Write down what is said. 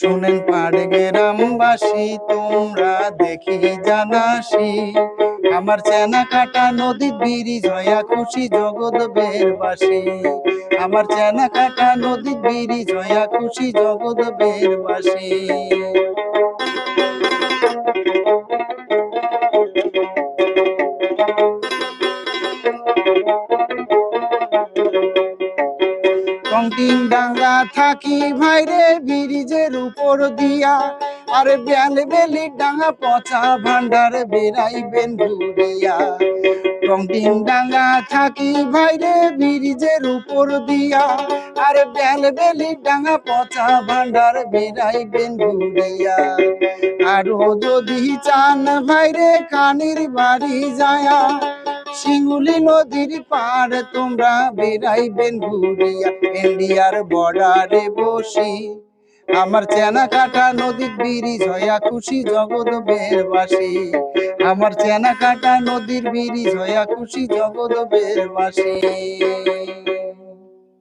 শুনেন পাড়ে গ্রামবাসী তোমরা দেখি জানাসি। আমার চেনা কাটা নদী ব্রিজ জয়া খুশি জগত বেরবাসী আমার চেনা কাটা নদী ব্রিজ জয়া খুশি জগত বেরবাসী কংটিং ডাঙ্গা থাকি ভাইরে ব্রিজের উপর দিয়া। আরে বেল বেলি ডাঙ্গা পচা ভান্ডার বেড়াইবেন ঘুরিয়া কংটিং ডাঙ্গা থাকি ভাইরে ব্রিজের উপর দিয়া। আরে বেল বেলি ডাঙ্গা পচা ভান্ডার বেড়াইবেন ঘুরিয়া আরও যদি চান ভাইরে কানির বাড়ি যায়া সিঙ্গুলি নদীর পাড়ে তোমরা বেড়াইবেন ঘুরিয়া ইন্ডিয়ার বর্ডারে বসি। আমার চেনা কাটা নদীর বিরিজ হইয়া খুশি জগৎ বেরবাসি। আমার চেনা কাটা নদীর বিরিজ হইয়া খুশি জগৎ বেরবাসী।